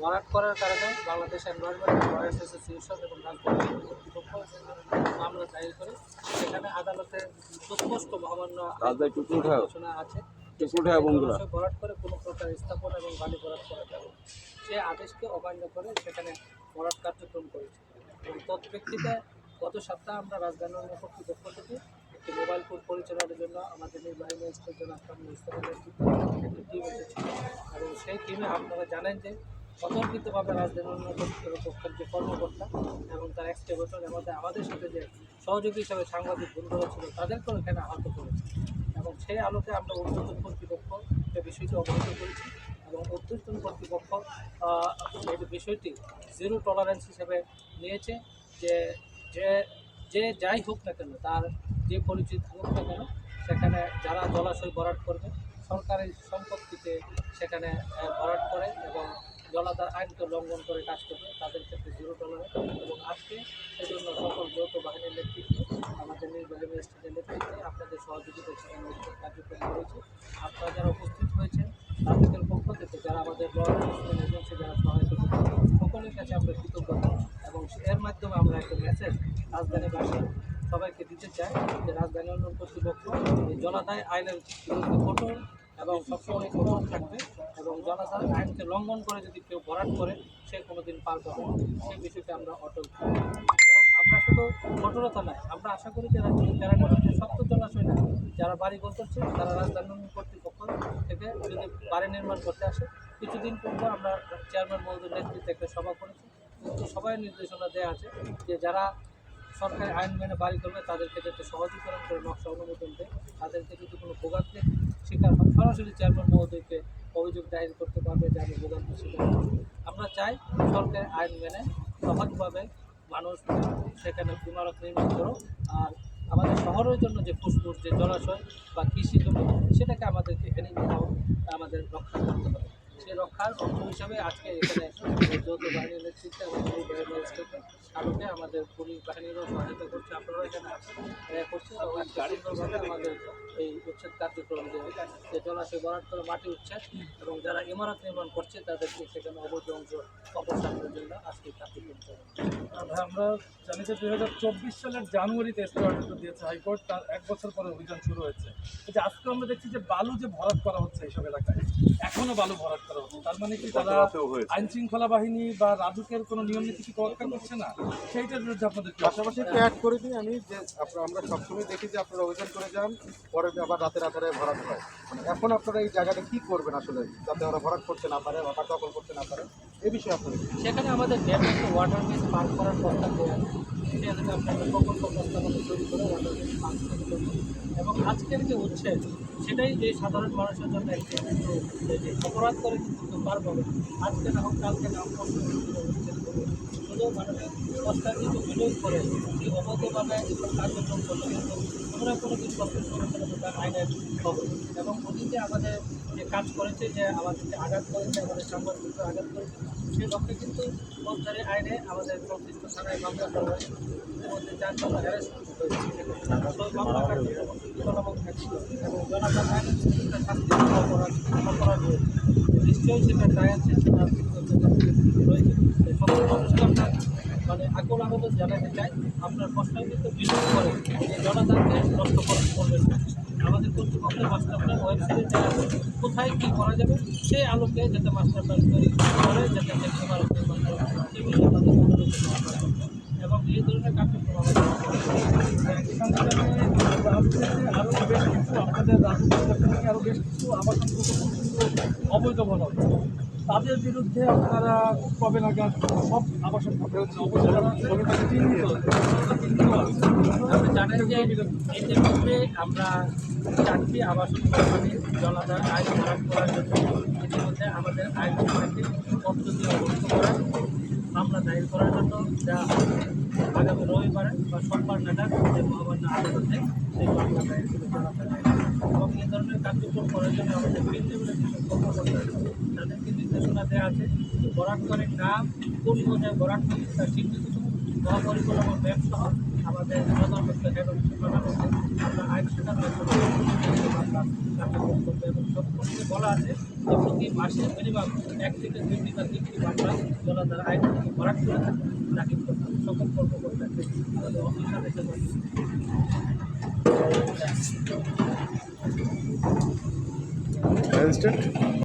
ভরাট করার কারণে বাংলাদেশ এনভায়রনমেন্ট অ্যাসোসিয়েশন এবং রাজধানী মামলা দায়ের করে। সেখানে আদালতে সুস্পষ্ট মহামান্য উঠাও আছে। ভরাট করে কোনো প্রকার স্থাপন এবং বালি ভরাট করা যাবে। সে আদেশকে অমান্য করে সেখানে ভরাট কার্যক্রম করেছে। এবং তৎপ্রেক্ষিতে গত সপ্তাহে আমরা রাজধানী কর্তৃপক্ষ থেকে একটি মোবাইল ফোন পরিচালনার জন্য আমাদের নির্বাহী ম্যাজিস্ট্রেট জন্য আপনার ইস্তাফা একটি টিম এসেছিল। এবং সেই টিমে আপনারা জানেন যে অতর্কিতভাবে রাজধানী উন্নয়ন কর্তৃপক্ষের যে কর্মকর্তা এবং তার এক্সটেভেটর মধ্যে আমাদের সাথে যে সহযোগী হিসাবে সাংবাদিক বন্ধুরা ছিল, তাদেরকেও এখানে আহত করেছে। এবং সেই আলোকে আমরা ঊর্ধ্বতন কর্তৃপক্ষ এই বিষয়টি অবহিত করেছি এবং ঊর্ধ্বতন কর্তৃপক্ষ এই বিষয়টি জিরো টলারেন্স হিসেবে নিয়েছে যে যে যে যাই হোক না কেন, তার যে পরিচিত হোক না কেন, সেখানে যারা জলাশয় ভরাট করবে সরকারি সম্পত্তিতে সেখানে ভরাট করে এবং জলাধার আইনকে লঙ্ঘন করে কাজ করবে তাদের ক্ষেত্রে জিরো টলারেন্স এবং আজকে সেজন্য সকল যৌথ বাহিনীর নেতৃত্বে, আমাদের নির্বাহী ম্যাজিস্ট্রেটের নেতৃত্বে আপনাদের সহযোগিতা সেখানে কার্যক্রম করেছে। আপনারা যারা উপস্থিত হয়েছেন তাদের পক্ষ থেকে যারা আমাদের ল এনফোর্সমেন্ট এজেন্সি যারা সহায়তা করেছে, সকলের কাছে আমরা কৃতজ্ঞ এবং এর মাধ্যমে আমরা একটা মেসেজ রাজধানীবাসী সবাইকে দিতে চাই যে রাজধানী উন্নয়ন কর্তৃপক্ষ জলাদায় আইনের বিরুদ্ধে কঠোর এবং সবসময় কঠোর থাকবে এবং জলাধার আইনকে লঙ্ঘন করে যদি কেউ ভরাট করে, সে কোনোদিন পার পাবে। সেই বিষয়টি আমরা অটল। এবং আমরা শুধু কঠোরতা নয়, আমরা আশা করি যারা যারা হচ্ছে সত্য জলাশয় না যারা বাড়ি করছে, তারা রাজধানী কর্তৃপক্ষ থেকে যদি বাড়ি নির্মাণ করতে আসে, কিছুদিন পূর্বে আমরা চেয়ারম্যান মহোদয়ের নেতৃত্বে একটা সভা করেছি তো সবাই নির্দেশনা দেওয়া আছে যে যারা সরকারি আইন মেনে বাড়ি করবে, তাদেরকে যাতে সহজীকরণ করে নকশা অনুমোদন দেয়, তাদেরকে যদি কোনো ভোগান্তির শিকার সরাসরি চেয়ারম্যান মহোদয়কে অভিযোগ দায়ের করতে পারবে যে আমি শিকার আমরা চাই সরকার আইন মেনে সহজভাবে মানুষ সেখানে পুনরক নির্মাণ করো আর আমাদের শহরের জন্য যে ফুসফুস, যে জলাশয় বা কৃষি জমি, সেটাকে আমাদেরকে এনে আমাদের রক্ষা করতে হবে। সেই রক্ষার অংশ হিসাবে আজকে এখানে যৌথ বাহিনীর নেতৃত্বে আমাদের আলোকে আমাদের পুলিশ বাহিনীরও সহায়তা করছে। আপনারাও এখানে করছে এবং সুন্দরভাবে আমাদের এই উচ্ছেদ কার্যক্রম যে জলাশয় ভরাট করে মাটি উচ্ছেদ এবং যারা ইমারত নির্মাণ করছে তাদেরকে সেখানে অবৈধ অংশ অপসারণের জন্য আজকে কার্যক্রম আর আমরা জানি যে দুই হাজার চব্বিশ সালের জানুয়ারিতে স্টুডেন্ট দিয়েছে হাইকোর্ট তার এক বছর পরে অভিযান শুরু হয়েছে। যে আজকে আমরা দেখছি যে বালু যে ভরাট করা হচ্ছে এইসব এলাকায় এখনও বালু ভরাট তার মানে কি তারা আইন শৃঙ্খলা বাহিনী বা রাজুকের কোনো নিয়ম নীতি কি তোয়াক্কা করছে না? সেইটার বিরুদ্ধে আপনাদের পাশাপাশি একটু অ্যাড করে দিই আমি যে আপনারা আমরা সবসময় দেখি যে আপনারা অভিযান করে যান পরে আবার রাতের আধারে ভরাট হয়। মানে এখন আপনারা এই জায়গাটা কি করবেন আসলে যাতে ওরা ভরাট করতে না পারে বা দখল করতে না পারে এই বিষয়ে আপনারা কি? সেখানে আমাদের ওয়াটার বেস পার্ক করার প্রস্তাব দেওয়া আছে। সেখানে প্রকল্প প্রস্তাবনা তৈরি করে ওয়াটার বেস পার্ক এবং আজকের যে উচ্ছেদ সেটাই যে সাধারণ মানুষের জন্য একটি অপরাধ করে কিন্তু পার পাবে। আজকে না হোক, কালকে না হোক শুধু মানুষের রাস্তার কিন্তু বিনিয়োগ করে, যে অবৈধভাবে এসব কার্যক্রম করলে কিন্তু আমরা কোনো তার আইনের হবে এবং উনি আমাদের যে কাজ করেছে, যে আমাদেরকে আঘাত করেছে, আমাদের সাংবাদিকদের আঘাত করেছে সেই লক্ষ্যে কিন্তু ফৌজদারি আইনে আমাদের সংশ্লিষ্ট থানায় মামলা নিশ্চয়ই সেটা আছে সকল মানুষকে আমরা মানে আকুল আবেদন জানাতে চাই আপনার প্রশ্ন কিন্তু বিলম্ব করে এই জনতাকে নষ্ট আমাদের কর্তৃপক্ষের মাস্টার প্ল্যান ওয়েবসাইটে দেওয়া কোথায় কী করা যাবে সেই আলোকে যাতে মাস্টার প্ল্যান করে যাতে যে আমরা করব। এবং এই ধরনের কার্যক্রম আমাদের একই সঙ্গে আমরা ভাবছি যে আরও বেশ কিছু আপনাদের রাজুকের পক্ষ থেকে আরও বেশ কিছু আবাসন প্রকল্প কিন্তু অবৈধ বলা হচ্ছে তাদের বিরুদ্ধে আপনারা কবে নাগাদ সব আবাসন জানেন যে ইতিমধ্যে আমরা চারটি আবাসন কোম্পানি জলাধার আইন খারাপ করার জন্য ইতিমধ্যে আমাদের আইন পদ্ধতি অবস্থা করা, মামলা দায়ের করার জন্য যা আগামী রবিবারে বা সোমবার নাগাদ যে মহামান্য আদালতে সেই জলাধার এবং এই ধরনের কার্যক্রম করার জন্য আমাদের লেভেলের যেসব কর্মকর্তা তাদেরকে নির্দেশনা দেওয়া আছে যে নাম কোন পর্যায়ে করে তার চিহ্নিত মহাপরিকল্পনা ম্যাপ সহ আমাদের প্রধান হচ্ছে হেড আমরা আইন কার্যক্রম করব এবং সবসময় বলা আছে যে প্রতি মাসে মিনিমাম এক থেকে দুই বিঘা তিনটি যারা জলাধার আইন ভরাট করে থাকে তাকে করতে হবে